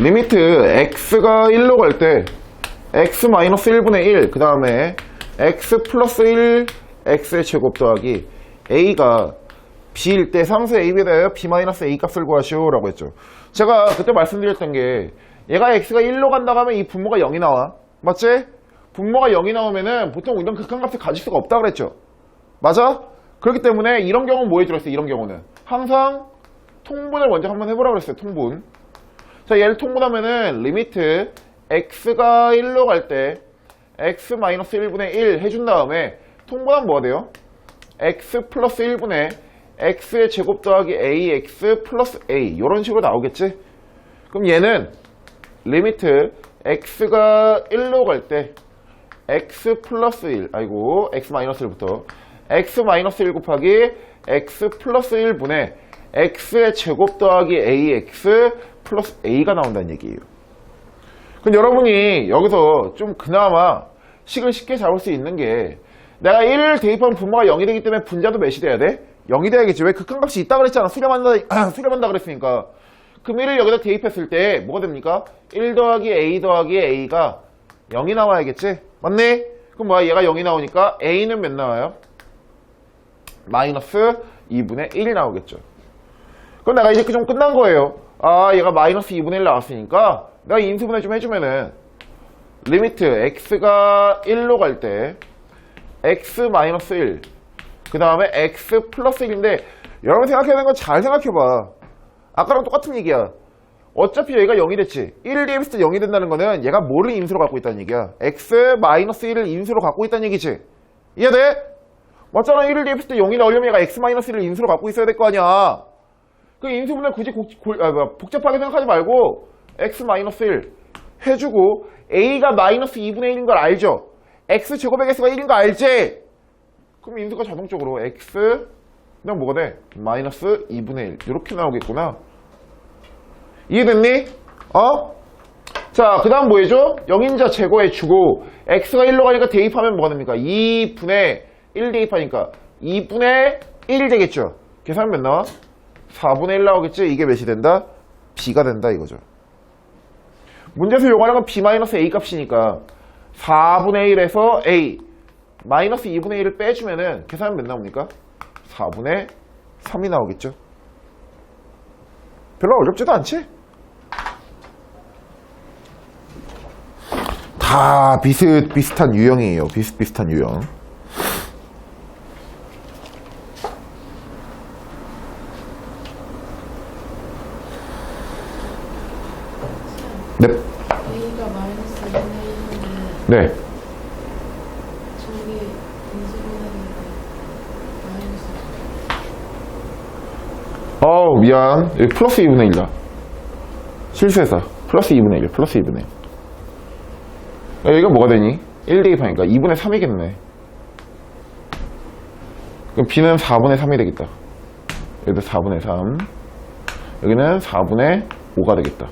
리미트 x가 1로 갈 때 x 마이너스 1분의 1, 그 다음에 x 플러스 1, x의 제곱 더하기 a가 b일 때 상수 ab에 대하여 b 마이너스 값을 구하시오 라고 했죠. 제가 그때 말씀드렸던 게 얘가 x가 1로 간다고 하면 이 분모가 0이 나와. 맞지? 분모가 0이 나오면은 보통 이런 극한값을 가질 수가 없다 그랬죠. 맞아? 그렇기 때문에 이런 경우는 뭐 해주랬어? 이런 경우는 항상 통분을 먼저 한번 해보라 그랬어요. 통분. 자, 얘를 통분하면은 리미트 x가 1로 갈 때 x 마이너스 1분의 1 해준 다음에 통분하면 뭐가 돼요? x 플러스 1분의 x의 제곱 더하기 ax 플러스 a 이런 식으로 나오겠지? 그럼 얘는 리미트 x가 1로 갈 때 x 플러스 1 아이고 x 마이너스 1부터 x 마이너스 1 곱하기 x 플러스 1분의 x의 제곱 더하기 ax 플러스 a가 나온다는 얘기예요. 그럼 여러분이 여기서 좀 그나마 식을 쉽게 잡을 수 있는 게 내가 1을 대입하면 분모가 0이 되기 때문에 분자도 몇이 돼야 돼? 0이 돼야겠지. 왜 극한값이 있다 그랬잖아. 수렴한다, 수렴한다 그랬으니까. 그럼 1을 여기다 대입했을 때 뭐가 됩니까? 1 더하기 a 더하기 a가 0이 나와야겠지? 맞네? 그럼 뭐야? 얘가 0이 나오니까 a는 몇 나와요? 마이너스 2분의 1이 나오겠죠. 그럼 내가 이제 좀 끝난 거예요. 아, 얘가 마이너스 2분의 1 나왔으니까 내가 인수분해 좀 해주면은 리미트 x가 1로 갈 때 x 마이너스 1, 그 다음에 x 플러스 1인데 여러분 생각해야 되는 건 잘 생각해봐. 아까랑 똑같은 얘기야. 어차피 얘가 0이 됐지. 1을 대입했을 때 0이 된다는 거는 얘가 뭐를 인수로 갖고 있다는 얘기야. x 마이너스 1을 인수로 갖고 있다는 얘기지. 이해돼? 맞잖아. 1을 대입했을 때 0이 나오려면 얘가 x 마이너스 1을 인수로 갖고 있어야 될 거 아니야. 그 인수분해 굳이 고- 골- 아, 뭐야, 복잡하게 생각하지 말고 x 마이너스 1 해주고 a가 마이너스 2분의 1인 걸 알죠? x 제곱의 x가 1인 거 알지? 그럼 인수가 자동적으로 x 그냥 뭐가 돼? 마이너스 2분의 1 이렇게 나오겠구나 이해됐니? 어? 자, 그 다음 뭐 해줘? 영인자 제거해 주고 x가 1로 가니까 대입하면 뭐가 됩니까? 2분의 1 대입하니까 2분의 1 되겠죠? 계산 몇 나와? 4분의 1 나오겠지? 이게 몇이 된다? b가 된다 이거죠. 문제에서 요구하는 건 b-a 값이니까 4분의 1에서 a 마이너스 2분의 1을 빼주면은 계산하면 몇 나옵니까? 4분의 3이 나오겠죠. 별로 어렵지도 않지? 다 비슷 비슷한 유형이에요. 비슷비슷한 유형. 네. A가 마이너스 2분의 1인데 네. 저기 인수분해인데 마이너스 어우, 미안. 여기 플러스 2분의 1이다. 실수했어. 플러스 2분의 1, 플러스 2분의 1. 여기가 뭐가 되니? 1 대입하니까 2분의 3이겠네. 그럼 b는 4분의 3이 되겠다. 여기도 4분의 3. 여기는 4분의 5가 되겠다.